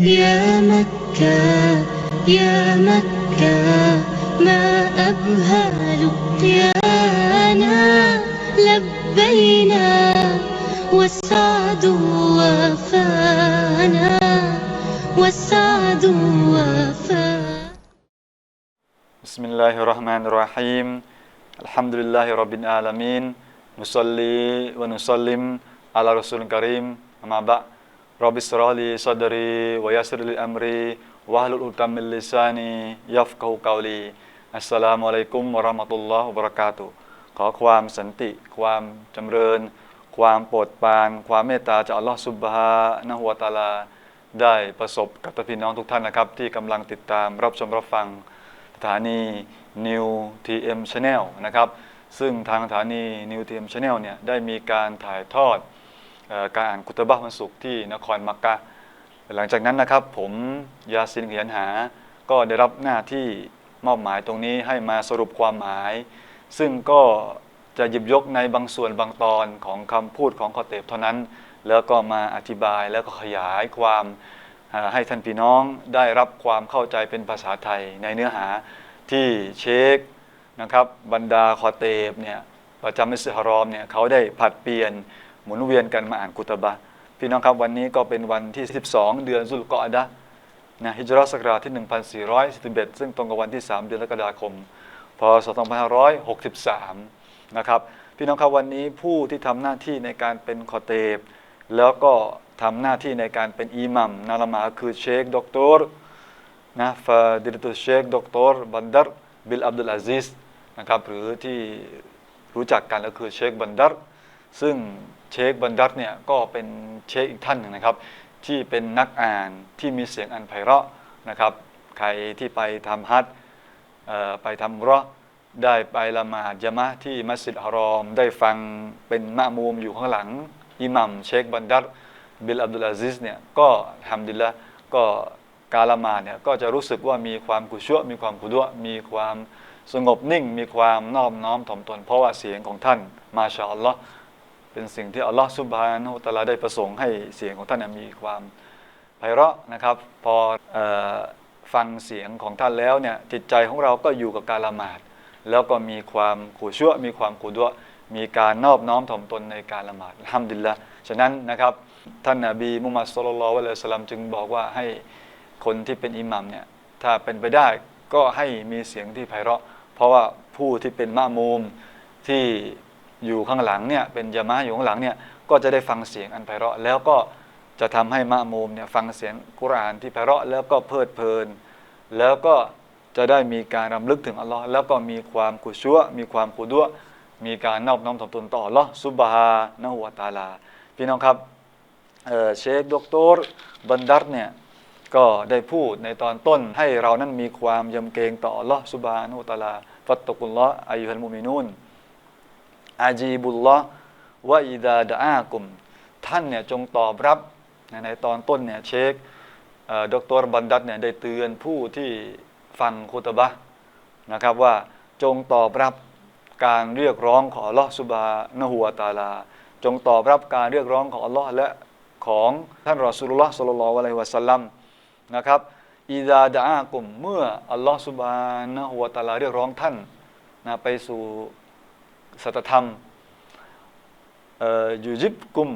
يا مكة يا مكة ما أبهى لقيانا لبينا والسعد وفانا والسعد وفانا بسم الله الرحمن الرحيم. الحمد لله رب العالمين. نصلي ونسلم على رسول الكريم. أما بعد. رب اشرح لي صدري ويسر لي أمري واحلل عقدة من لساني يفقهوا قولي السلام عليكم ورحمة الله وبركاته ขอความสันติ ความจำเริญ ความโปรดปราน ความเมตตาจากอัลลอฮฺซุบฮานะฮูวะตะอาลา ได้ประสบกับท่านพี่น้องทุกท่านนะครับ ที่กำลังติดตามรับชมรับฟัง สถานี New TM Channel นะครับ ซึ่งทางสถานี New TM Channel เนี่ยได้มีการถ่ายทอดเออ การอ่านกุตบะวันศุกร์ที่นครมักกะหลังจากนั้นนะครับ ผมยาซินเขียนหา ก็ได้รับหน้าที่มอบหมายตรงนี้ให้มาสรุปความหมาย ซึ่งก็จะหยิบยกในบางส่วนบางตอนของคำพูดของคอเตบเท่านั้น แล้วก็มาอธิบายแล้วก็ขยายความให้ท่านพี่น้องได้รับความเข้าใจเป็นภาษาไทยในเนื้อหาที่เชคนะครับบรรดาคอเตบเนี่ยประจำมิสฮารอมเนี่ยเขาได้ผัดเปลี่ยน มุนเวียนกันมาอ่านกุตบะพี่น้องครับวันนี้ก็เป็นวันที่ 12 เดือนซุลกออะดะนะฮิจรัสกราที่ 1411 ซึ่งตรงกับวันที่ 3 เดือนกรกฎาคม พศ 2563 นะครับ พี่น้องครับวันนี้ผู้ที่ทำหน้าที่ในการเป็นคอเตบ แล้วก็ทำหน้าที่ในการเป็นอิหมัมนาละหมาคือเชค ดอกเตอร์นะฟาดิลตุเชค ดอกเตอร์บันดาร์บิลอับดุลอาซิสนะครับหรือที่รู้จักกันก็คือเชคบันดาร์ซึ่ง เชคบันดาร์เนี่ยก็เป็นเชคอีกท่านหนึ่งนะครับ ที่เป็นนักอ่านที่มีเสียงอันไพเราะนะครับ ใครที่ไปทำฮัจญ์เอ่อไปทำราะห์ได้ไปละหมาดยะมะที่มัสยิดฮารอม ได้ฟังเป็นมะมูมอยู่ข้างหลังอิหมัมเชคบันดัรบิลอับดุลอาซิสเนี่ยก็ทำดิละก็การละหมาดเนี่ยก็จะรู้สึกว่ามีความกุชัวมีความกุดวมีความสงบนิ่ง มีความนอบน้อมถ่อมตน เพราะว่าเสียงของท่านมาชาอัลลอฮ์ เป็นสิ่งที่อัลลอฮ์ซุบฮานะฮูวะตะอาลาได้ประสงค์ให้เสียงของท่านเนี่ยมีความไพเราะนะครับพอออฟังเสียงของท่านแล้วเนี่ยจิตใจของเราก็อยู่กับการละหมาด แล้วก็มีความขู่ชั่วมีความขู่ด้วะมีการนอบน้อมถ่อมตนในการละหมาดห้ามดิลละฉะนั้นนะครับท่านนบีมุฮัมมัดสุลลัลลอฮุอะลัยสลลัมจึงบอกว่าให้คนที่เป็นอิหมัมเนี่ยถ้าเป็นไปได้ก็ให้มีเสียงที่ไพเราะ เพราะว่าผู้ที่เป็นมะมูมที่ อยู่ข้างหลังเนี่ยเป็นยะมะอยู่ข้างหลังเนี่ยก็จะได้ฟังเสียงอันไพเราะ แล้วก็จะทำให้มะมูมเนี่ยฟังเสียงกุรอานที่ไพเราะแล้วก็เพลิดเพลิน แล้วก็จะได้มีการรำลึกถึงอัลลอฮ์แล้วก็มีความกุชัวมีความกุดวมีการนอบน้อมถ่อมตนต่ออัลลอฮ์ซุบฮานะฮูวตาลา พี่น้องครับเชคดอกเตอร์บันดัรเนี่ยก็ได้พูดในตอนต้นให้เรานั้นมีความยำเกรงต่ออัลลอฮ์ซุบฮานะฮูวตาลา ฟัตตุกุลลอฮ์อายุฮัลมุมินูน อาจีบุลลอฮ์วะอิดาดะอากุม ท่านเนี่ยจงตอบรับในตอนต้นเนี่ยเชคเอ่อดอกเตอรบันดัตเนี่ยได้เตือนผู้ที่ฟังคุตบะนะครับว่าจงตอบรับการเรียกร้องของอัลลอฮ์สุบานะฮูวตาลา จงตอบรับการเรียกร้องของอัลลอฮ์และของท่านรอสูลุลลอฮ์ศ็อลลัลอฮุอะลัยฮิวะสัลลัมนะครับอิดาดะอากุมเมื่ออัลลอฮ์สุบานะฮูวตาลาเรียกร้องท่านนะไปสู่ สัจธรรมอ่อยูจิบกุม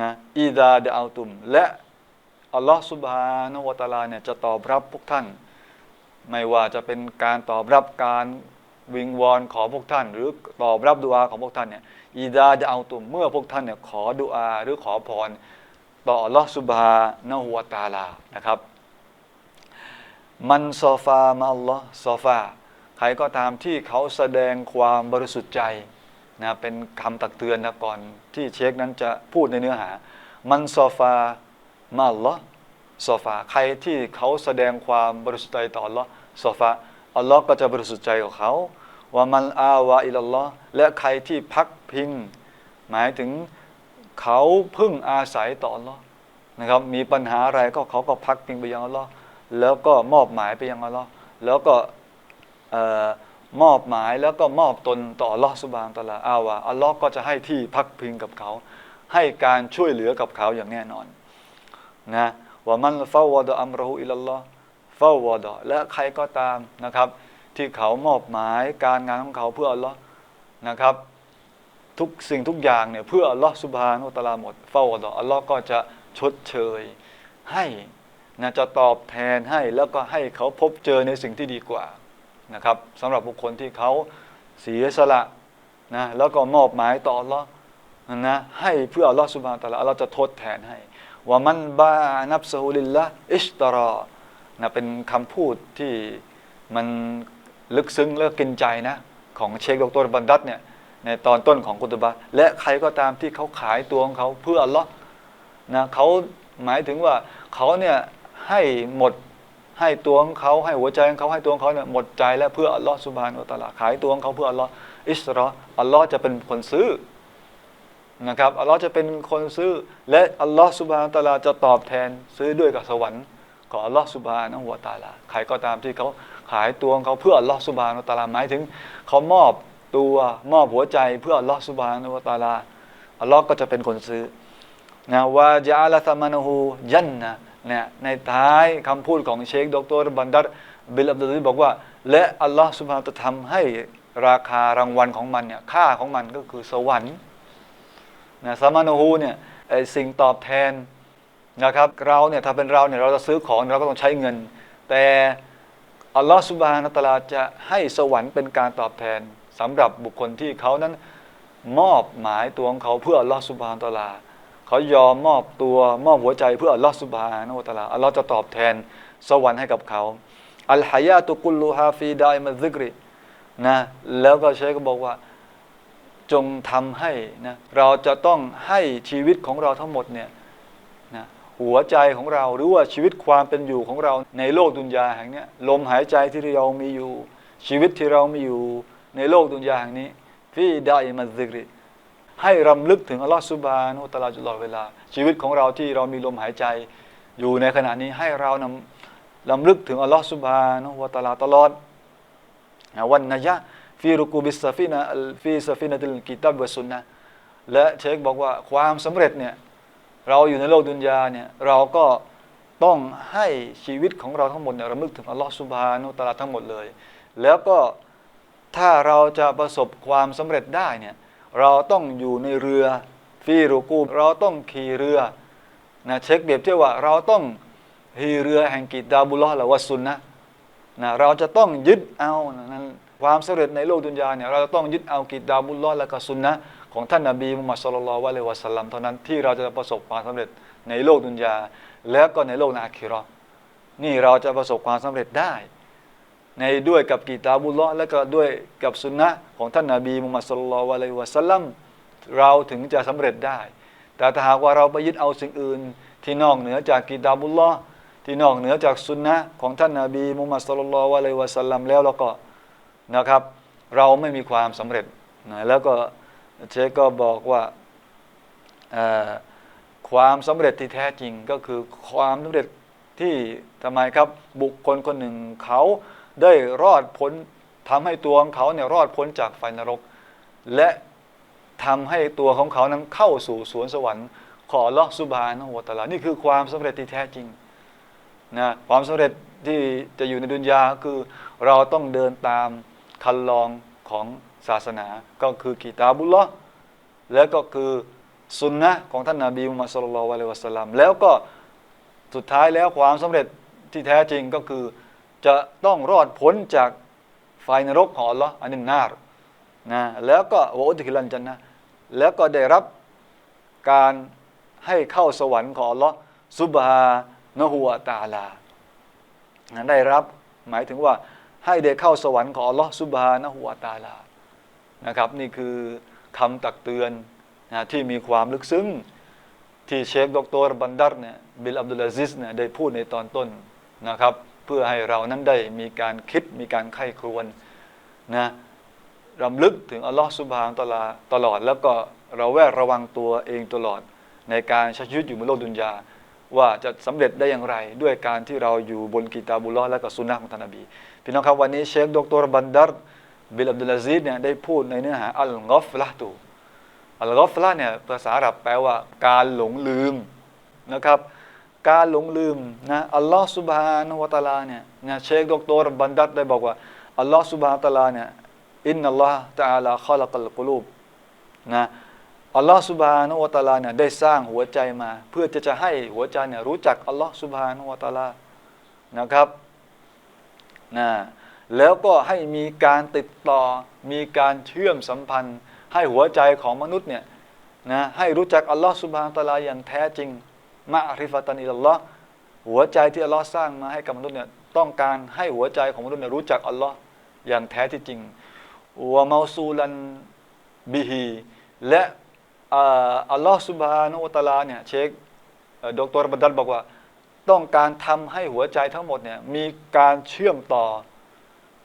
นะอีดาเดอัลตุม และอัลลอฮ์สุบฮานวะตาลาเนี่ยจะตอบรับพวกท่าน ไม่ว่าจะเป็นการตอบรับการวิงวอนขอพวกท่าน หรือตอบรับดุอาของพวกท่านเนี่ยอีดาจะเอัลตุมเมื่อพวกท่านเนี่ยขอดุอาหรือขอพรต่ออัลลอฮ์สุบฮานะฮูวตาลานะครับ มันซอฟามาอัลลอฮ์ซอฟา ใครก็ตามที่เขาแสดงความบริสุทธิ์ใจนะเป็นคำตักเตือนนะก่อนที่เชคนั้นจะพูดในเนื้อหา มันซอฟามาลอซอฟาใครที่เขาแสดงความบริสุทธิ์ใจต่ออัลลอฮ์ซอฟาอัลลอฮ์ก็จะบริสุทธิ์ใจกับเขา ว่ามันอาวาอิลลอฮ์และใครที่พักพิง หมายถึงเขาพึ่งอาศัยต่ออัลลอฮ์นะครับมีปัญหาอะไรก็เขาก็พักพิงไปยังอัลลอฮ์แล้วก็มอบหมายไปยังอัลลอฮ์แล้วก็ มอบหมายแล้วก็มอบตนต่ออัลลอฮ์สุบานตะลาอาวะอัลลอฮ์ก็จะให้ที่พักพิงกับเขา ให้การช่วยเหลือกับเขาอย่างแน่นอนนะว่ามันเฝ้าวดอัมรูอิลลอฮ์เฝ้าวดและใครก็ตามนะครับ ที่เขามอบหมายการงานของเขาเพื่ออัลลอฮ์นะครับทุกสิ่งทุกอย่างเนี่ยเพื่ออัลลอฮ์สุบฮานุตะลาหมด เฝ้าวดอัลลอฮ์ก็จะชดเชย ให้นะจะตอบแทนให้แล้วก็ให้เขาพบเจอในสิ่งที่ดีกว่า นะครับสำหรับบุคคลที่เขาเสียสละนะแล้วก็มอบหมายต่ออัลลอฮ์นะให้เพื่ออัลลอฮ์สุบฮานตะลาอัลลอฮ์จะทดแทนให้ว่ามันบานับซะฮุลิลละอิชตารอนะเป็นคำพูดที่มันลึกซึ้งและกินใจนะของเชคดรบันดัตเนี่ยในตอนต้นของกุตบะและใครก็ตามที่เขาขายตัวของเขาเพื่ออัลลอฮ์นะเขาหมายถึงว่าเขาเนี่ยให้หมด ให้ตัวของเขาให้หัวใจของเขาให้ตัวของเขาเนี่ยหมดใจและเพื่ออัลลอฮ์สุบานุวะตลาขายตัวของเขาเพื่ออัลลอฮ์อิสรออัลลอฮ์จะเป็นคนซื้อนะครับอัลลอฮ์จะเป็นคนซื้อ และอัลลอฮ์สุบานุวะตาลาจะตอบแทนซื้อด้วยกับสวรรค์ของอัลลอฮ์สุบานะฮูวตาลาใครก็ตามที่เขาขายตัวของเขาเพื่ออัลลอฮ์สุบานุวะตาลาหมายถึงเขามอบตัวมอบหัวใจเพื่ออัลลอฮ์สุบานุวะตาลาอัลลอฮ์ก็จะเป็นคนซื้อนะว่าจาลาธมานูฮูยันนะ เนี่ยในท้ายคำพูดของเชคดรบันดัรบิลอับดุลบอกว่า และอัลลอฮ์สุบฮานะจะทำให้ราคารางวัลของมันเนี่ยค่าของมันก็คือสวรรค์นะสมานูฮูเนี่ยไอสิ่งตอบแทนนะครับเราเนี่ยถ้าเป็นเราเนี่ยเราจะซื้อของเราก็ต้องใช้เงิน แต่อัลลอฮ์สุบฮานะตะอาลาจะให้สวรรค์เป็นการตอบแทนสำหรับบุคคลที่เขานั้นมอบหมายตัวของเขาเพื่ออัลลอฮ์สุบฮานะตะอาลา เขายอมมอบตัวมอบหัวใจเพื่ออัลลอฮ์สุบฮานะวะตะอาลาอัลลอฮ์จะตอบแทนสวรรค์ให้กับเขาอัลฮายาตุกุลูฮาฟีดายมัซิกรินะแล้วก็เชคก็บอกว่าจงทำให้นะเราจะต้องให้ชีวิตของเราทั้งหมดเนี่ยนะหัวใจของเราหรือว่าชีวิตความเป็นอยู่ของเราในโลกดุนยาแห่งนี้ลมหายใจที่เรามีอยู่ ชีวิตที่เรามีอยู่ในโลกดุนยาแห่งนี้ฟีดายมัซิกริ ให้รำลึกถึงอัลลอฮฺสุบานุตะลาตลอดเวลา ชีวิตของเราที่เรามีลมหายใจอยู่ในขณะนี้ให้เรานำรำลึกถึงอัลลอฮฺสุบานุตะลาตลอดวันนยะฟีรุกูบิสซาฟินะฟีซาฟินะติลกิตับวะซุนนะและเชคบอกว่าความสำเร็จเนี่ยเราอยู่ในโลกดุนยาเนี่ยเราก็ต้องให้ชีวิตของเราทั้งหมดเนี่ยรำลึกถึงอัลลอฮฺสุบานุตะลาทั้งหมดเลย แล้วก็ถ้าเราจะประสบความสำเร็จได้เนี่ย เราต้องอยู่ในเรือฟีรุกูเราต้องขี่เรือนะเช็คเปรียบเทียบว่าเราต้องขี่เรือแห่งกิตาบุลลอฮ์หรือว่าซุนนะนะเราจะต้องยึดเอานั้นความสำเร็จในโลกดุนยาเนี่ยเราจะต้องยึดเอากิตาบุลลอฮ์และก็ซุนนะของท่านนบีมุฮัมมัดสุลลัลลอฮุอะลัยฮิวะสัลลัมเท่านั้นที่เราจะประสบความสำเร็จในโลกดุนยา แล้วก็ในโลกนาคิราะห์นี่เราจะประสบความสำเร็จได้ ในด้วยกับกีตาบุลลอฮ์และก็ด้วยกับสุนนะของท่านนาบีมุฮัมมัดสุลลัลลอฮุอะลัยวะสัลลัมเราถึงจะสำเร็จได้ แต่ถ้าหากว่าเราไปยึดเอาสิ่งอื่น ที่นอกเหนือจากกีตาบุลลอฮ์ที่นอกเหนือจากสุนนะของท่านนาบีมุฮัมมัดสุลลัลลอฮุอะลัยวะสัลลัมแล้วเราก็นะครับ เราไม่มีความสำเร็จนะแล้วก็เชคก็บอกว่าความสำเร็จที่แท้จริงก็คือความสำเร็จที่ทำไมครับบุคคลคนหนึ่งเขา ได้รอดพ้นทำให้ตัวของเขาเนี่ยรอดพ้นจากไฟนรก และทำให้ตัวของเขานั้นเข้าสู่สวนสวรรค์ขอลอสุบานะฮูวตะอาลานี่คือความสำเร็จที่แท้จริงนะความสำเร็จที่จะอยู่ในดุนยาคือเราต้องเดินตามคันลองของศาสนาก็คือกีตาบุลลอฮ์แล้วก็คือสุนนะของท่านนาบีมุฮัมมัดสุลลัลลอฮุอะลัยฮิวะสลัมแล้วก็สุดท้ายแล้วความสำเร็จที่แท้จริงก็คือ จะต้องรอดพ้นจากไฟนรกของอัลลอฮ์อันนินนาร์นะแล้วก็วอุดคิลันจันนะแล้วก็ได้รับการให้เข้าสวรรค์ของอัลลอฮ์ซุบฮานะฮูวตาลานะได้รับหมายถึงว่าให้ได้เข้าสวรรค์ของอัลลอฮ์ซุบฮานะฮูวตาลานะครับ นี่คือคำตักเตือนนะที่มีความลึกซึ้งที่เชคดรบันดัรเนี่ยบิลอับดุลอาซิสเนี่ยได้พูดในตอนต้นนะครับ เพื่อให้เรานั้นได้มีการคิดมีการไข้ครวนนะรำลึกถึงอัลลอฮฺสุบฮานตะลาตลอด แล้วก็เราแวดระวังตัวเองตลอด ในการใช้ชีวิตอยู่บนโลกดุนยา ว่าจะสำเร็จได้อย่างไร ด้วยการที่เราอยู่บนกิตาบุลลอและก็สุนนะของท่านนบี พี่น้องครับวันนี้เชคดรบันดัรบิลอับดุลอาซิสเนี่ยได้พูดในเนื้อหาอัลกอฟละตูอัลกอฟละเนี่ยภาษาอาหรับแปลว่าการหลงลืมนะครับ การหลงลืมนะอัลลอฮ์สุบฮานะวะตาลาเนี่ยนะเชคดรบันดัตได้บอกว่าอัลลอฮ์สุบฮานะฮูวะตาลาเนี่ยอินนัลลอฮ์ตะอาลาขอลักัลกุลูบนะอัลลอฮ์สุบฮานะวะตาลาเนี่ยได้สร้างหัวใจมา เพื่อจะจะให้หัวใจเนี่ยรู้จักอัลลอฮ์สุบฮานะวะตาลานะครับนะแล้วก็ให้มีการติดต่อมีการเชื่อมสัมพันธ์ ให้หัวใจของมนุษย์เนี่ยนะให้รู้จักอัลลอฮ์สุบฮานะฮูวะตาลาอย่างแท้จริง มะริฟตันอิลลอฮ์หัวใจที่อัลลอฮ์สร้างมาให้กับมนุษย์เนี่ยต้องการให้หัวใจของมนุษย์เนี่ยรู้จักอัลลอฮ์อย่างแท้ที่จริงวะเมาซูลันบิฮีและอัลลอฮ์สุบฮานะฮูวะตาลาเนี่ยเชคเอ่อดรบัดดัลบอกว่า ต้องการทำให้หัวใจทั้งหมดเนี่ยมีการเชื่อมต่อ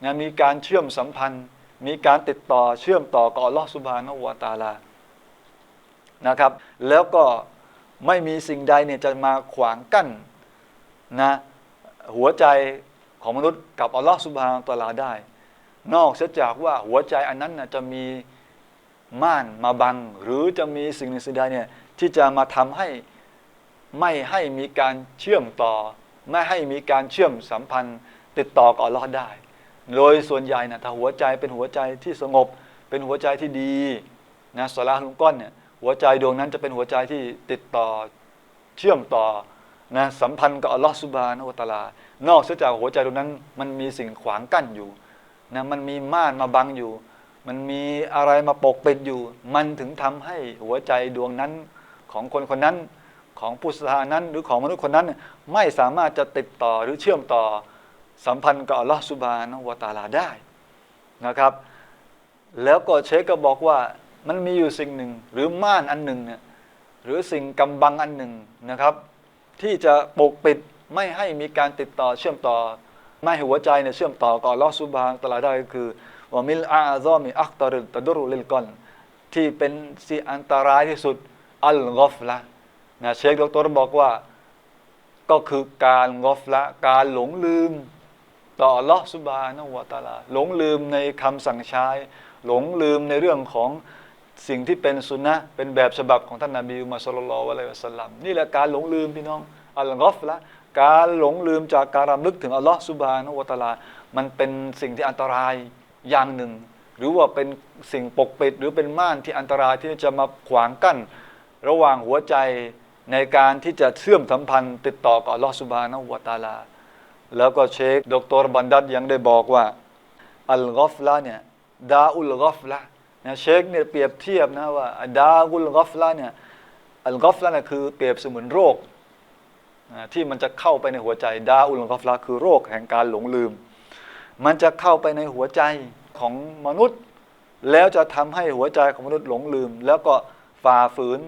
นะมีการเชื่อมสัมพันธ์ มีการติดต่อเชื่อมต่อกับอัลลอฮ์สุบฮานะฮูวตาลานะครับ แล้วก็ ไม่มีสิ่งใดเนี่ยจะมาขวางกั้นนะหัวใจของมนุษย์กับอัลลอฮ์สุบฮานตะลาได้ นอกเสียจากว่าหัวใจอันนั้นนะจะมีม่านมาบัง หรือจะมีสิ่งหนึ่งสิ่งใดเนี่ยที่จะมาทำให้ไม่ให้มีการเชื่อมต่อ ไม่ให้มีการเชื่อมสัมพันธ์ ติดต่อกับอัลลอฮ์ได้ โดยส่วนใหญ่นะถ้าหัวใจเป็นหัวใจที่สงบ เป็นหัวใจที่ดีนะสลาลุงก้อนเนี่ย หัวใจดวงนั้นจะเป็นหัวใจที่ติดต่อเชื่อมต่อนะสัมพันธ์กับอัลลอฮ์สุบานะฮูวตาลานอกเสียจากหัวใจดวงนั้น มันมีสิ่งขวางกั้นอยู่นะมันมีม่านมาบังอยู่ มันมีอะไรมาปกปิดอยู่ มันถึงทำให้หัวใจดวงนั้นของคนคนนั้นของผู้ศรัทธานั้นหรือของมนุษย์คนนั้น ไม่สามารถจะติดต่อหรือเชื่อมต่อสัมพันธ์กับอัลลอฮฺสุบานะวตาลาได้นะครับ แล้วก็เชคก็บอกว่า มันมีอยู่สิ่งหนึ่ง หรือม่านอันหนึ่งเนี่ยหรือสิ่งกำบังอันหนึ่งนะครับ ที่จะปกปิดไม่ให้มีการติดต่อเชื่อมต่อ ไม่ให้หัวใจเนี่ยเชื่อมต่อกับอัลอฮฺซุบานะฮูวะตะอาลาได้ก็คือว่ามิลอาซอมิอัคตริลตดุรุลิลกอนที่เป็นสิ่งอันตรายที่สุดอัลกอฟละนะเชคดรบอกว่าก็คือการกอฟละการหลงลืม ต่อลอฮฺซุบานะวะตาลาหลงลืมในคำสั่งใช้ หลงลืมในเรื่องของ สิ่งที่เป็นสุนนะเป็นแบบฉบับของท่านนาบีมุมมัดศ็อลลลอฮุอะลัยวะสัลลัมนี่แหละการหลงลืมพี่น้องอัลกอฟละการหลงลืมจากการรำลึกถึงอัลลอฮฺซุบฮานะวะตาลา มันเป็นสิ่งที่อันตรายอย่างหนึ่ง หรือว่าเป็นสิ่งปกปิด หรือเป็นม่านที่อันตรายที่จะมาขวางกั้น ระหว่างหัวใจในการที่จะเชื่อมสัมพันธ์ ติดต่อกับอัลลอฮฺซุบฮานะวะตาลา แล้วก็เชคดรบันดัตยังได้บอกว่าอัลกอฟละเนี่ยดาอุลกอฟละ นะเชคเนี่ยเปรียบเทียบนะว่าดาอุลกอฟละเนี่ยอัลกอฟละเนี่ยคือเปรียบเสมือนโรคนะที่มันจะเข้าไปในหัวใจ ดาอุลกอฟละคือโรคแห่งการหลงลืม มันจะเข้าไปในหัวใจของมนุษย์ แล้วจะทำให้หัวใจของมนุษย์หลงลืม แล้วก็ฝ่าฝืน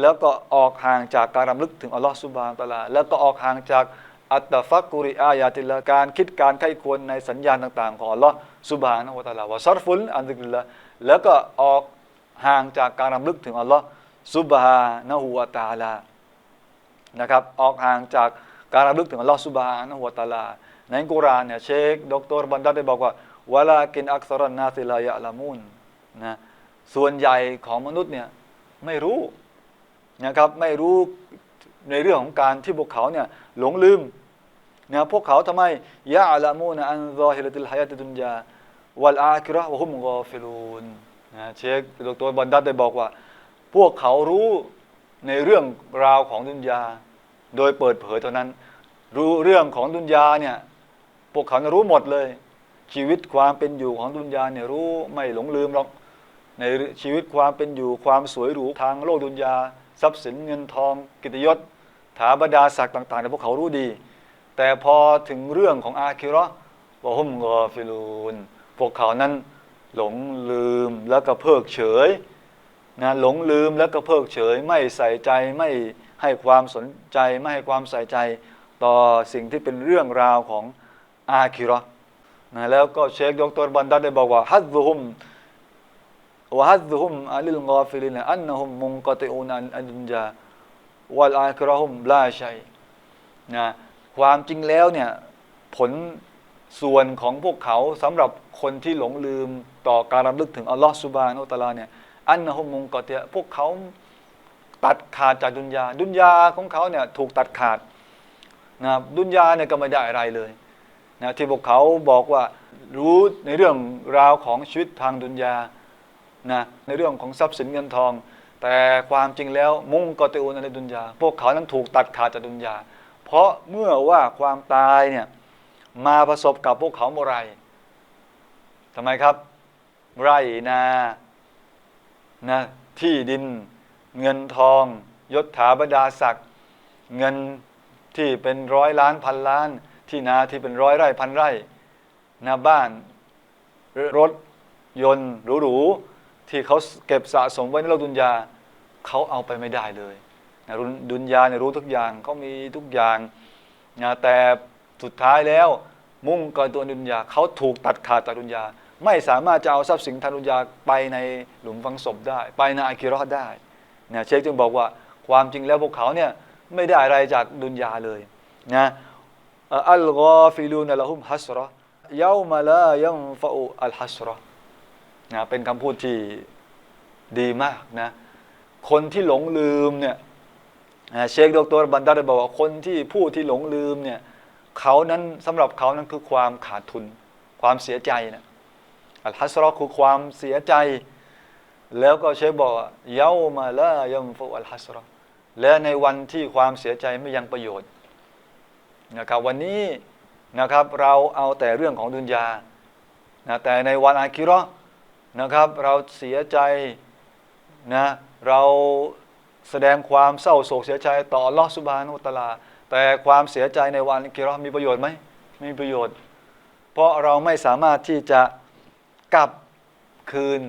แล้วก็ออกห่างจากการรำลึกถึงอัลลอฮฺสุบานตะลา แล้วก็ออกห่างจากอัตตฟักกุริอายาติละการคิดการไข้ควรในสัญญาณต่าง ๆ ของอัลลอฮฺสุบานะฮูวะตะลาวะซัรฟุลอันดิกริลละ แล้วก็ออกห่างจากการรำลึกถึงอัลลอฮฺสุบฮานะฮูวะตาลานะครับออกห่างจากการรำลึกถึงอัลลอฮฺสุบฮานะฮูวะตาลา ในกุรานเนี่ยเชคดรบันดัตได้บอกว่าวลากินอักษรนาซิลายะละมูนนะส่วนใหญ่ของมนุษย์เนี่ยไม่รู้นะครับไม่รู้ในเรื่องของการที่พวกเขาเนี่ยหลงลืมนะพวกเขาทำไมยะละมูนอันซอฮิรติลฮายาติดุนยา วัลอาคิราะห์วะฮุมกอฟิลูนนะเชคดรบันดัตได้บอกว่า พวกเขารู้ในเรื่องราวของดุนยา โดยเปิดเผยเท่านั้น รู้เรื่องของดุนยาเนี่ยพวกเขารู้หมดเลย ชีวิตความเป็นอยู่ของดุนยาเนี่ยรู้ไม่หลงลืมหรอกในชีวิตความเป็นอยู่ความสวยหรูทางโลกดุนยา ทรัพย์สินเงินทอง กิตยศถาบรรดาศักดิ์ต่างๆเนี่พวกเขารู้ดี แต่พอถึงเรื่องของอาคิราะห์วะฮุมกอฟิลูน พวกเขานั้นหลงลืมแล้วก็เพิกเฉยนะหลงลืมแล้วก็เพิกเฉย ไม่ใส่ใจไม่ให้ความสนใจไม่ให้ความใส่ใจต่อสิ่งที่เป็นเรื่องราวของอาคิราะห์นะแล้วก็เชคดรบันดัตได้บอกว่าฮัดซุฮุมวะฮัดซุฮุมอัลิลกอฟิลินอันนะฮุมมุนกติอูนอันดุนยาวัลอาคิราะฮุมลาชัยนะความจริงแล้วเนี่ยผล ส่วนของพวกเขาสำหรับคนที่หลงลืมต่อการรำลึกถึงอัลลอฮฺสุบานะฮูวะตาลาเนี่ยอันนะฮุมมุนกติพวกเขาตัดขาดจากดุนยา ดุนยาของเขาเนี่ยถูกตัดขาดนะดุนยาเนี่ยก็ไม่ได้อะไรเลยนะที่พวกเขาบอกว่ารู้ในเรื่องราวของชีวิตทางดุนยานะในเรื่องของทรัพย์สินเงินทอง แต่ความจริงแล้วมุ่งกอติอุนในดุนยา พวกเขานั้นถูกตัดขาดจากดุนยา เพราะเมื่อว่าความตายเนี่ย มาประสบกับพวกเขาเมื่อไรทำไมครับ ไร่นานะที่ดิน เงินทอง ยศถาบรรดาศักดิ์เงินที่เป็นร้อยล้านพันล้าน ที่นาที่เป็นร้อยไร่พันไร่นาบ้านรถยนต์หรูๆที่เขาเก็บสะสมไว้ในโลกดุนยาเขาเอาไปไม่ได้เลยนะดุนยาเนี่ยรู้ทุกอย่างเขามีทุกอย่างนะแต่ สุดท้ายแล้วมุ่งก่อนตัวดุนยาเขาถูกตัดขาดจากดุนยา ไม่สามารถจะเอาทรัพย์สินทางดุนยาไปในหลุมฝังศพได้ ไปในอาคิราะห์ได้นะเชคจึงบอกว่าความจริงแล้วพวกเขาเนี่ยไม่ได้อะไรจากดุนยาเลยนะอัลกอฟิลูนละฮุมฮัสรอเยามาลายัมฟะอุอัลฮัสรอนะเป็นคำพูดที่ดีมากนะคนที่หลงลืมเนี่ยเชคดรบันดาได้บอกว่าคนที่ผู้ที่หลงลืมเนี่ย เขานั้นสำหรับเขานั้นคือความขาดทุน ความเสียใจนะอัลฮัสรอคือความเสียใจ แล้วก็เชคบอกเย้ามาลายัมฟุอัลฮัสรอและในวันที่ความเสียใจไม่ยังประโยชน์นะครับวันนี้นะครับเราเอาแต่เรื่องของดุนยานะแต่ในวันอาคิราะนะครับเราเสียใจนะเราแสดงความเศร้าโศกเสียใจต่อลอสุบานุตะลา แต่ความเสียใจในวันอาคิราะห์มีประโยชน์ไหมไม่มีประโยชน์ เพราะเราไม่สามารถที่จะกลับคืน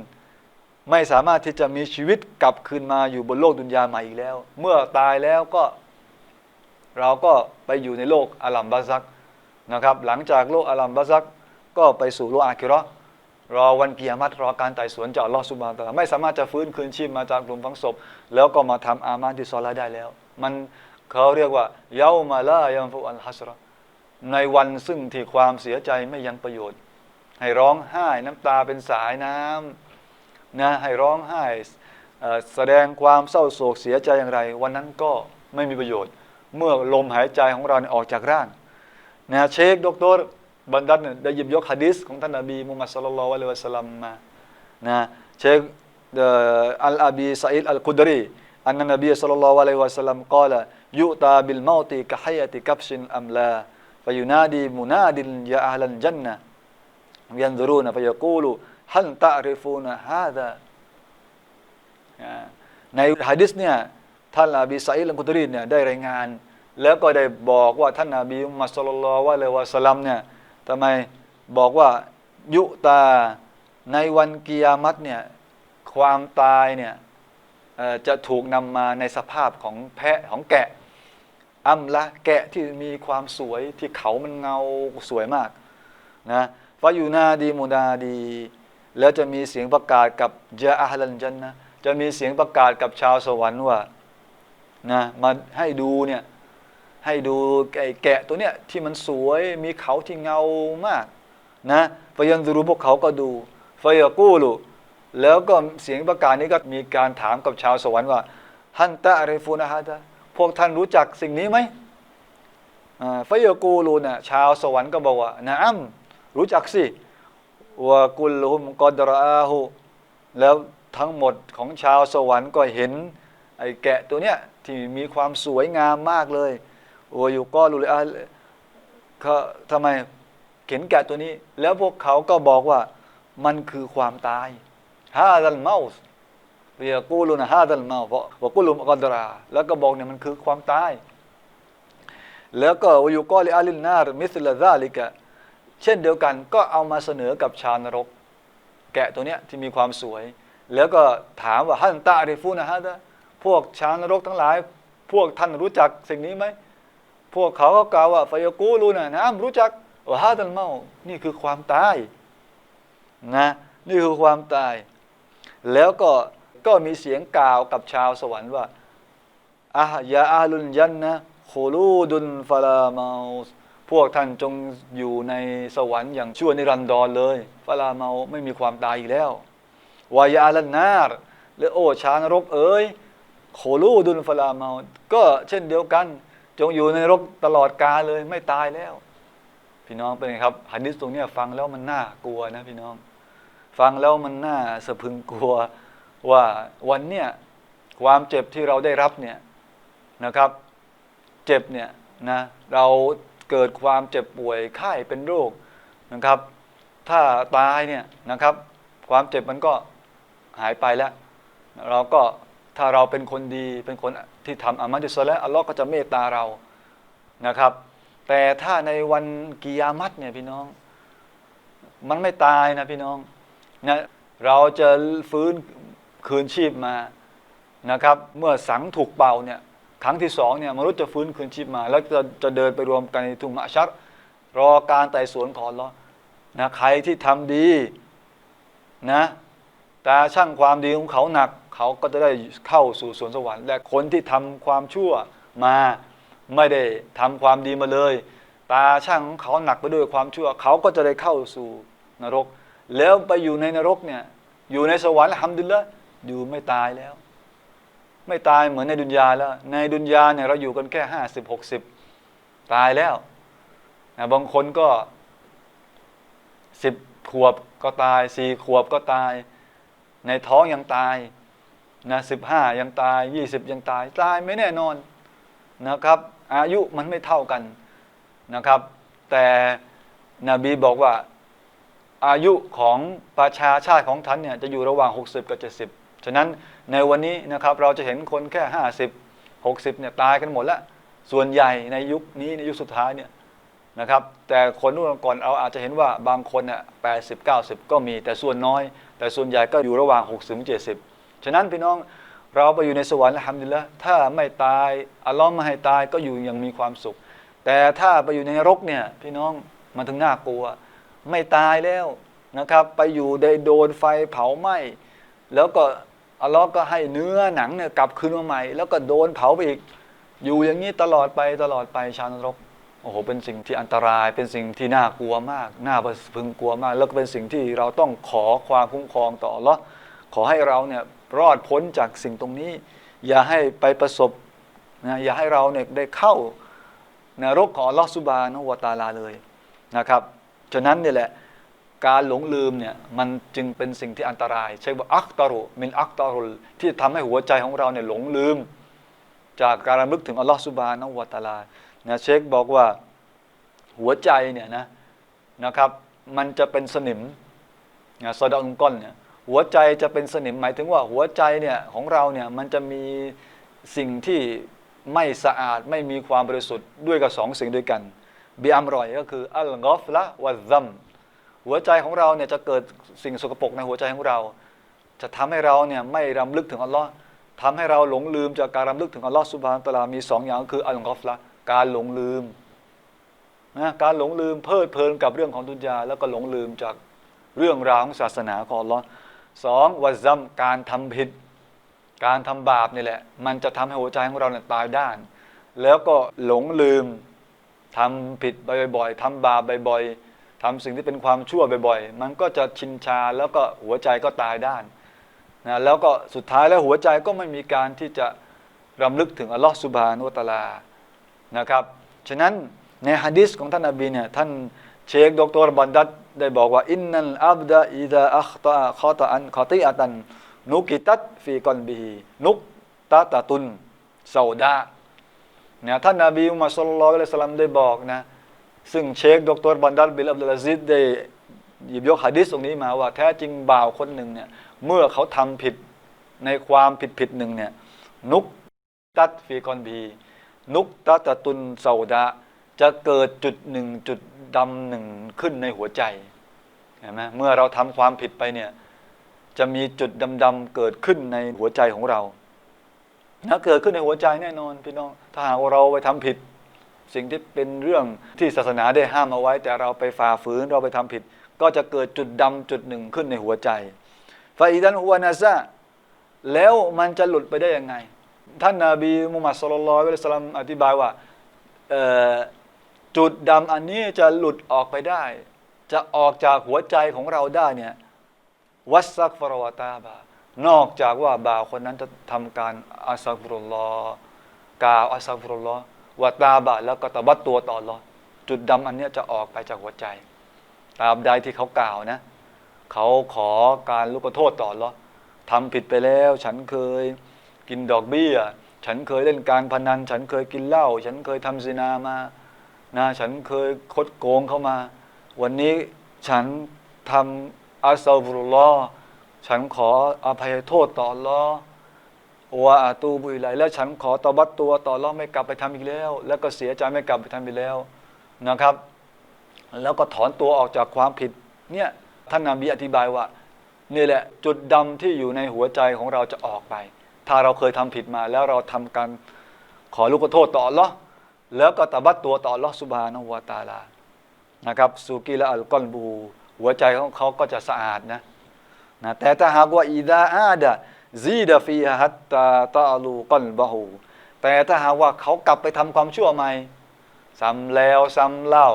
ไม่สามารถที่จะมีชีวิตกลับคืนมาอยู่บนโลกดุนยาใหม่อีกแล้ว เมื่อตายแล้วก็ เราก็ไปอยู่ในโลกอาลัมบาซักนะครับ หลังจากโลกอาลัมบาซักก็ไปสู่โลกอาคิราะห์รอวันกิยามัตรอการไต่สวนจากลอสุบานตะลาไม่สามารถจะฟื้นคืนชีพมาจากหลุมฝังศพ แล้วก็มาทำอามานที่ซอลาได้แล้ว มัน เขาเรียกว่าเยามาลายัมฟุอัลฮัสรอในวันซึ่งที่ความเสียใจไม่ยังประโยชน์ ให้ร้องไห้น้ำตาเป็นสายน้ำนะให้ร้องไห้แสดงความเศร้าโศกเสียใจอย่างไร วันนั้นก็ไม่มีประโยชน์ เมื่อลมหายใจของเราออกจากร่างนะเชคดอกเตอรบันดัตเนี่ยได้หยิบยกฮะดิษของท่านนบีมุฮัมมัดศ็อลลัลลอฮุอะลัยฮิวะสัลลัมมานะเชคอัลอาบีซาอิดอัลกุดรี อันนั้นนบีสัลลัลลอฮุอะลัยฮิวะสัลลัมกล่าวยุตาบิลมาติกะฮัยติกับชินอัมลาฟยุนาดีมุนาดินยาอัลันจันนะยันซูรูนะฟยกูลูฮันตะรฟูนะฮาดะในฮะดิษเนี่ยท่านอบีไซล์ลังกุตรีเนี่ยได้รายงาน แล้วก็ได้บอกว่าท่านอบีมุมัสลลัลวะเลวะสลัมเนี่ยทำไมบอกว่ายุตาในวันกิยามัตเนี่ยความตายเนี่ย จะถูกนำมาในสภาพของแพะของแกะอัมละแกะที่มีความสวยที่เขามันเงาสวยมากนะฟายูนาดีมูนาดี แล้วจะมีเสียงประกาศกับยาอาฮลันจันนะจะมีเสียงประกาศกับชาวสวรรค์ว่านะมาให้ดูเนี่ยให้ดูไอ้แกะตัวเนี้ยที่มันสวยมีเขาที่เงามากนะฟยันซูรุพวกเขาก็ดูฟยากูลุ แล้วก็เสียงประกาศนี้ก็มีการถามกับชาวสวรรค์ว่าฮันตะอะไรฟูนะฮะตะพวกท่านรู้จักสิ่งนี้ไหมฟยกูลูนะชาวสวรรค์ก็บอกว่านะอัมรู้จักสิวะกุลฮุมกอดรอาหูแล้วทั้งหมดของชาวสวรรค์ก็เห็นไอ้แกะตัวเนี้ยที่มีความสวยงามมากเลยโออยู่ก็รู้เลยอะเขาทำไมเห็นแกะตัวนี้ แล้วพวกเขาก็บอกว่ามันคือความตาย ฮาดัลเมาส์เรียกูลูนะฮาดัลเมาส์วะกุลุมกอดรา แล้วก็บอกเนี่ยมันคือความตาย แล้วก็อยู่ก็ลิอาลินนาร์มิสลาซาลิกะเช่นเดียวกันก็เอามาเสนอกับชาวนรก แกะตัวเนี้ยที่มีความสวย แล้วก็ถามว่าฮันตาริฟูนะฮะพวกชาวนรกทั้งหลาย พวกท่านรู้จักสิ่งนี้ไหมพวกเขาก็กล่าวว่าฟยกูลูนะนะรู้จักว่าฮาดัลเมา นี่คือความตายนะ นี่คือความตาย แล้วก็ก็มีเสียงกล่าวกับชาวสวรรค์ว่าอะยาอาลุนยันนะโคลูดุนฟาลาเมาสพวกท่านจงอยู่ในสวรรค์อย่างชั่วนิรันดรเลยฟาลาเมาไม่มีความตายอีกแล้ววายาลันนาร์และโอชานรกเอ๋ยโคลูดุนฟลาเมา ก็เช่นเดียวกัน จงอยู่ในรกตลอดกาลเลยไม่ตายแล้ว พี่น้องเป็นไงครับหะดิษตรงนี้ฟังแล้วมันน่ากลัวนะพี่น้อง ฟังแล้วมันน่าสะพึงกลัวว่าวันเนี้ยความเจ็บที่เราได้รับเนี่ยนะครับ เจ็บเนี่ยนะเราเกิดความเจ็บป่วยไข้เป็นโรคนะครับ ถ้าตายเนี่ยนะครับ ความเจ็บมันก็หายไปแล้ว เราก็ถ้าเราเป็นคนดีเป็นคนที่ทำอามัลดิสซอละห์อัลลอฮ์ก็จะเมตตาเรานะครับ แต่ถ้าในวันกิยามัตเนี่ยพี่น้อง มันไม่ตายนะพี่น้อง นะเราจะฟื้นคืนชีพมานะครับ เมื่อสังถูกเป่าเนี่ยครั้งที่สองเนี่ยมนุษย์จะฟื้นคืนชีพมา แล้วจะจะเดินไปรวมกันในทุ่งมะชัดรอการไต่สวนของอัลเลอนะใครที่ทำดีนะแต่ช่างความดีของเขาหนัก เขาก็จะได้เข้าสู่สวนสวรรค์และคนที่ทำความชั่วมาไม่ได้ทำความดีมาเลย ตาช่างของเขาหนักไปด้วยความชั่ว เขาก็จะได้เข้าสู่นรก แล้วไปอยู่ในนรกเนี่ยอยู่ในสวรรค์ทำดินละอยู่ไม่ตายแล้ว ไม่ตายเหมือนในดุนยาแล้ว ในดุนยาเนี่ยเราอยู่กันแค่ห้าสิบหกสิบตายแล้วนะบางคนก็สิบขวบก็ตายสี่ขวบก็ตาย ในท้องยังตายนะสิบห้ายังตายยี่สิบยังตาย ตายไม่แน่นอนนะครับ อายุมันไม่เท่ากันนะครับ แต่นบีบอกว่า อายุของประชาชาติของท่านเนี่ยจะอยู่ระหว่าง 60 กับ 70 ฉะนั้นในวันนี้นะครับเราจะเห็นคนแค่ 50 60เนี่ยตายกันหมดแล้วส่วนใหญ่ในยุคนี้ในยุคสุดท้ายเนี่ยนะครับแต่คนรุ่นก่อนเราอาจจะเห็นว่าบางคนเนี่ย80 90ก็มีแต่ส่วนน้อย แต่ส่วนใหญ่ก็อยู่ระหว่าง60ถึง70ฉะนั้นพี่น้องเราไปอยู่ในสวรรค์ทำดีแล้วถ้าไม่ตายอัลลอฮ์ไม่ให้ตายก็อยู่อยังมีความสุข แต่ถ้าไปอยู่ในนรกเนี่ยพี่น้องมันถึงน่ากลัว ไม่ตายแล้วนะครับ ไปอยู่ได้โดนไฟเผาไหม้แล้วก็อัลลอฮ์ก็ให้เนื้อหนังเนี่ยกลับคืนมาใหม่ แล้วก็โดนเผาไปอีก อยู่อย่างนี้ตลอดไปตลอดไปชาวนรกโอ้โหเป็นสิ่งที่อันตรายเป็นสิ่งที่น่ากลัวมาก น่าพึงกลัวมาก แล้วก็เป็นสิ่งที่เราต้องขอความคุ้มครองต่ออัลลอฮ์ขอให้เราเนี่ยรอดพ้นจากสิ่งตรงนี้ อย่าให้ไปประสบนะอย่าให้เราเนี่ยได้เข้านรกของอัลลอฮ์ซุบานะวตาลาเลยนะครับ ฉะนั้นเนี่ยแหละการหลงลืมเนี่ยมันจึงเป็นสิ่งที่อันตราย ใช่ว่าอักตารุมินอักตารุลที่ทำให้หัวใจของเราเนี่ยหลงลืม จากการรำลึกถึงอัลลอฮ์สุบานะวะตาลานะเชคบอกว่าหัวใจเนี่ยนะนะครับมันจะเป็นสนิมนะซอดองก้อนเนี่ยหัวใจจะเป็นสนิมหมายถึงว่าหัวใจเนี่ยของเราเนี่ยมันจะมีสิ่งที่ไม่สะอาดไม่มีความบริสุทธิ์ด้วยกับสองสิ่งด้วยกัน บีอัมรอยก็คืออัลกอฟละวะซัมหัวใจของเราเนี่ยจะเกิดสิ่งสกปรกในหัวใจของเรา จะทำให้เราเนี่ยไม่รำลึกถึงอัลลอฮ์ทำให้เราหลงลืมจากการรำลึกถึงอัลลอฮ์สุบฮานตะลามีสองอย่างคืออัลกอฟละการหลงลืมนะการหลงลืมเพลิดเพลินกับเรื่องของดุนยาแล้วก็หลงลืมจากเรื่องราวของศาสนาของอัลลอฮ์สองวัซัมการทำผิด การทำบาปนี่แหละ มันจะทำให้หัวใจของเราเนี่ยตายด้าน แล้วก็หลงลืม ทำผิดบ่อยๆทำบาปบ่อยๆทำสิ่งที่เป็นความชั่วบ่อยๆ มันก็จะชินชาแล้วก็หัวใจก็ตายด้านนะแล้วก็สุดท้ายแล้วหัวใจก็ไม่มีการที่จะรำลึกถึงอัลลอฮฺสุบฮานุตะลานะครับ ฉะนั้นในฮะดิษของท่านนบีเนี่ยท่านเชคดรบันดัตได้บอกว่าอินนัลอับดะอิดะอัคตะคอตะอันคอติอะตันนุกิตัตฟีกอนบีนุกตะตะตุนซาดา นี่ยท่านนบีมุมมัดสุลลัลลอฮุอะลัยฮิวะสลัมได้บอกนะซึ่งเชคดรบันดัลบิลอับดุลอาซิดได้หยิบยกหะดิษตรงนี้มาว่าแท้จริงบ่าวคนหนึ่งเนี่ยเมื่อเขาทำผิดในความผิดผิดหนึ่งเนี่ยนุกตัดฟีกอนบี นุกตัตตุนเซาดาจะเกิดจุดหนึ่งจุดดำหนึ่งขึ้นในหัวใจเห็นไหมเมื่อเราทำความผิดไปเนี่ยจะมีจุดดำๆเกิดขึ้นในหัวใจของเรา นะเกิดขึ้นในหัวใจแน่นอนพี่น้องถ้าหากว่าเราไปทำผิด สิ่งที่เป็นเรื่องที่ศาสนาได้ห้ามเอาไว้ แต่เราไปฝ่าฝืนเราไปทำผิด ก็จะเกิดจุดดำจุดหนึ่งขึ้นในหัวใจฟาอิดันฮุวานาซาแล้วมันจะหลุดไปได้ยังไง ท่านนาบีมุฮัมมัดสุลลัลลอฮุอะลัยฮิวะสัลลัมอธิบายว่าจุดดำอันนี้จะหลุดออกไปได้ จะออกจากหัวใจของเราได้เนี่ยวัสซักฟรวตาบา นอกจากว่าบ่าวคนนั้นจะทำการอัสซัฟุรุลลอฮ์กาวอัสซัฟุรุลลอฮ์วะตาบะแล้วก็ตะบัดตัวต่ออัลลอจุดดำอันเนี้ยจะออกไปจากหัวใจตาบใดที่เขากล่าวนะเขาขอการลูกโทษต่ออัลลอทำผิดไปแล้ว ฉันเคยกินดอกเบี้ย ฉันเคยเล่นการพนัน ฉันเคยกินเหล้าฉันเคยทำซินามานะฉันเคยคดโกงเข้ามา วันนี้ฉันทำอัสซาฟุรุลลอฮ์ ฉันขออภัยโทษต่อลอวะอาตูบุอิไลแล้วฉันขอตอบัตตัวต่อลอไม่กลับไปทำอีกแล้ว แล้วก็เสียใจไม่กลับไปทำอีกแล้วนะครับ แล้วก็ถอนตัวออกจากความผิดเนี่ยท่านนาบีอธิบายว่านี่แหละจุดดำที่อยู่ในหัวใจของเราจะออกไป ถ้าเราเคยทำผิดมาแล้วเราทำการขอลูกโทษต่อลอแล้วก็ตบัดตัวต่อลอสุบานวตาลานะครับสุกีละอัลกอนบู หัวใจของเขาก็จะสะอาดนะ นะแต่ถ้าหากว่าอีดาอาดะซีดะฟีฮัตตาตะลูกอนบะฮูแต่ถ้าหากว่าเขากลับไปทำความชั่วใหม่ซ้ำแล้วซ้ำเล่า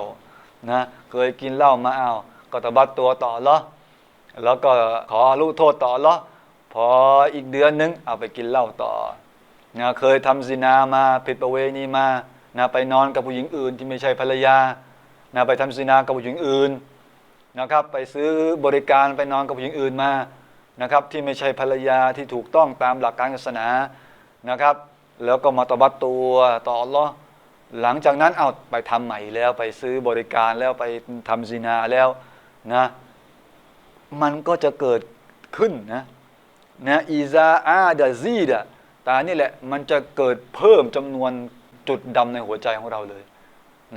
นะเคยกินเหล้ามาเอาก็ตบัดตัวต่อเหรอแล้วก็ขอลูกโทษต่อเหรอพออีกเดือนนึงเอาไปกินเหล้าต่อนะเคยทำซินามาผิดประเวณีมานะไปนอนกับผู้หญิงอื่นที่ไม่ใช่ภรรยานะไปทำซินากับผู้หญิงอื่น นะครับ ไปซื้อบริการไปนอนกับผู้หญิงอื่นมานะครับ ที่ไม่ใช่ภรรยาที่ถูกต้องตามหลักการศาสนานะครับ แล้วก็มาตบัดตัวต่ออัลลอฮ์หลังจากนั้นเอาไปทำใหม่แล้วไปซื้อบริการแล้วไปทำซินาแล้วนะมันก็จะเกิดขึ้นนะนะอีซาอาดาซีดะตานี่แหละมันจะเกิดเพิ่มจำนวนจุดดำในหัวใจของเราเลย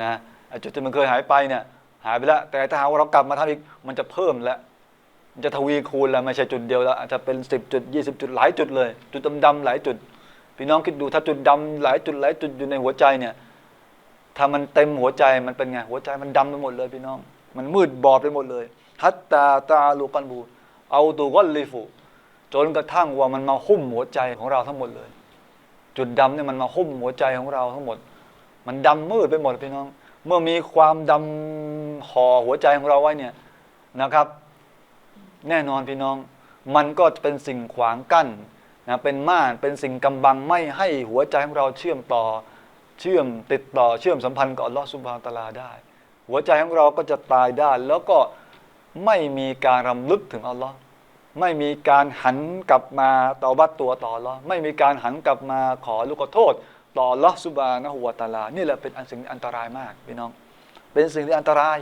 นะจุดที่มันเคยหายไปเนี่ย หายไปแล้ว แต่ถ้าหากว่าเรากลับมาทำอีกมันจะเพิ่มแล้วมันจะทวีคูณแล้วไม่ใช่จุดเดียวแล้วอาจจะเป็นสิบจุดยี่สิบจุดหลายจุดเลย จุดดำๆหลายจุด พี่น้องคิดดูถ้าจุดดำหลายจุดหลายจุดอยู่ในหัวใจเนี่ยถ้ามันเต็มหัวใจมันเป็นไงหัวใจมันดำไปหมดเลยพี่น้อง มันมืดบอดไปหมดเลยฮัตตาตาลูกันบูเอาตูกอนลิฟูจนกระทั่งว่ามันมาหุ้มหัวใจของเราทั้งหมดเลย จุดดำเนี่ยมันมาหุ้มหัวใจของเราทั้งหมด มันดำมืดไปหมดพี่น้อง เมื่อมีความดำห่อหัวใจของเราไว้เนี่ยนะครับ แน่นอนพี่น้อง มันก็เป็นสิ่งขวางกั้นนะเป็นม่านเป็นสิ่งกำบังไม่ให้หัวใจของเราเชื่อมต่อเชื่อมติดต่อเชื่อมสัมพันธ์กับอัลลอฮฺสุบฮานตะลาได้ หัวใจของเราก็จะตายได้แล้วก็ไม่มีการรำลึกถึงอัลลอฮ์ไม่มีการหันกลับมาต่อบัตตัวต่ออัลลอฮ์ไม่มีการหันกลับมาขอลูกขอโทษ ต่อลลอฮ์สุบานะฮุวตาลานี่แหละเป็นอันสิ่งที่อันตรายมากพี่น้อง เป็นสิ่งที่อันตราย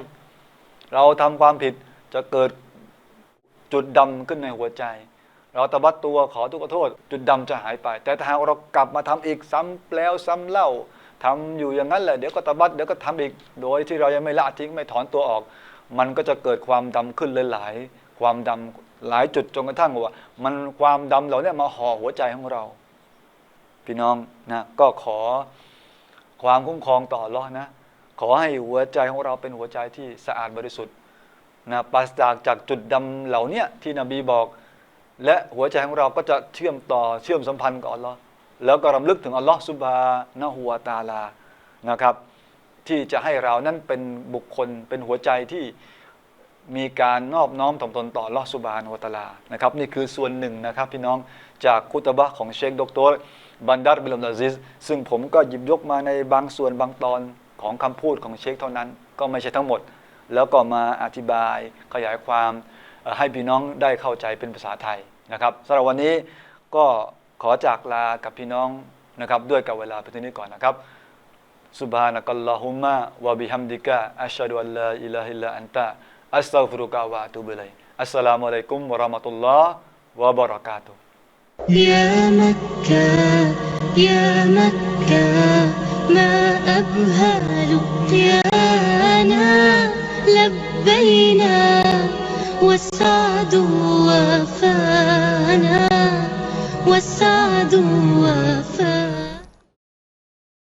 เราทำความผิดจะเกิดจุดดำขึ้นในหัวใจ เราตะบัดตัวขอทุกขโทษ จุดดำจะหายไป แต่ถ้าหากเรากลับมาทำอีกซ้ำแล้วซ้ำเล่าทำอยู่อย่างนั้นแหละเดี๋ยวก็ตะบัดเดี๋ยวก็ทำอีก โดยที่เรายังไม่ละทิ้งไม่ถอนตัวออก มันก็จะเกิดความดำขึ้นหลายๆความดำหลายจุดจนกระทั่งว่า มันความดำเหล่านี้มาห่อหัวใจของเรา พี่น้องนะก็ขอความคุ้มครองต่ออัลลอฮ์นะ ขอให้หัวใจของเราเป็นหัวใจที่สะอาดบริสุทธิ์นะปราศจากจากจุดดำเหล่านี้ที่นบีบอก และหัวใจของเราก็จะเชื่อมต่อเชื่อมสัมพันธ์กับอัลลอฮ์แล้วก็รำลึกถึงอัลลอฮ์ซุบฮานะฮูวตาลานะครับ ที่จะให้เรานั้นเป็นบุคคลเป็นหัวใจที่ มีการนอบน้อมถ่อมตนต่ออัลลอฮ์ซุบฮานะฮูวาตาลานะครับ นี่คือส่วนหนึ่งนะครับ พี่น้องจากคุตบะห์ของเชคดอกเตอรบันดาร์บิลมลาซิสซึ่งผมก็หยิบยกมาในบางส่วนบางตอนของคำพูดของเชคเท่านั้น ก็ไม่ใช่ทั้งหมด แล้วก็มาอธิบายขยายความเอ่อให้พี่น้องได้เข้าใจเป็นภาษาไทยนะครับสำหรับวันนี้ก็ขอจากลากับพี่น้องนะครับ ด้วยกับเวลาไปที่นี้ก่อนนะครับ سبحانك اللهم وبحمدك أشهد أن لا إله إلا أنت أستغفرك وأتوب إليك. السلام عليكم ورحمة الله وبركاته. يا مكة يا مكة ما أبهى لقيانا لبينا والسعد وفانا والسعد